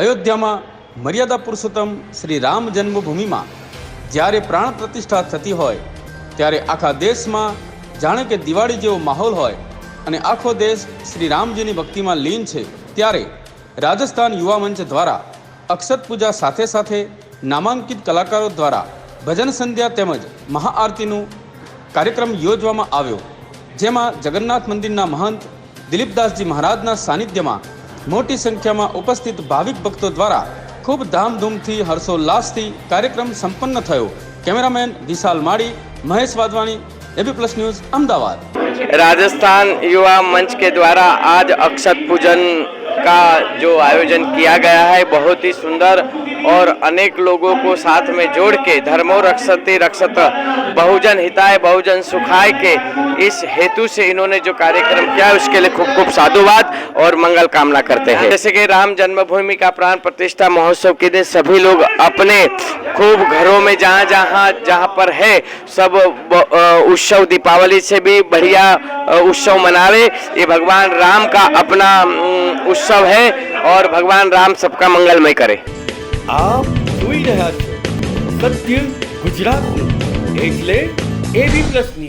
અયોધ્યામાં મર્યાદા પુરુષોત્તમ શ્રી રામ જન્મભૂમિમાં જ્યારે પ્રાણ પ્રતિષ્ઠા થતી હોય, ત્યારે આખા દેશમાં જાણે કે દિવાળી જેવો માહોલ હોય અને આખો દેશ શ્રી રામજીની ભક્તિમાં લીન છે, ત્યારે રાજસ્થાન યુવા મંચ દ્વારા અક્ષત પૂજા સાથે સાથે નામાંકિત કલાકારો દ્વારા ભજન સંધ્યા તેમજ મહાઆરતીનું કાર્યક્રમ યોજવામાં આવ્યો. જેમાં જગન્નાથ મંદિરના મહંત દિલીપદાસજી મહારાજના સાનિધ્યમાં મોટી સંખ્યામાં ઉપસ્થિત ભાવિક ભક્તો દ્વારા ખૂબ ધામધૂમથી હર્ષોલ્લાસથી કાર્યક્રમ સંપન્ન થયો cameraman Vishal Mali Mahesh Wadhwani AB plus news Ahmedabad Rajasthan युवा मंच के द्वारा आज अक्षत पूजन का जो आयोजन किया गया है बहुत ही सुंदर और अनेक लोगों को साथ में जोड़ के धर्मो रक्षते रक्षत, बहुजन हिताय, बहुजन सुखाय के इस हेतु से इन्होंने जो कार्यक्रम किया है, उसके लिए खूब खूब साधुवाद और मंगल कामना करते हैं। जैसे कि राम जन्मभूमि का प्राण प्रतिष्ठा महोत्सव के दिन सभी लोग अपने खूब घरों में जहाँ जहाँ जहाँ पर है, सब उत्सव दीपावली से भी बढ़िया उत्सव मनावे। ये भगवान राम का अपना उत्सव है और भगवान राम सबका मंगलमय करे। આપ જોઈ રહ્યા છો સત્ય ગુજરાતનું. એટલે એબી પ્લસ ન્યૂઝ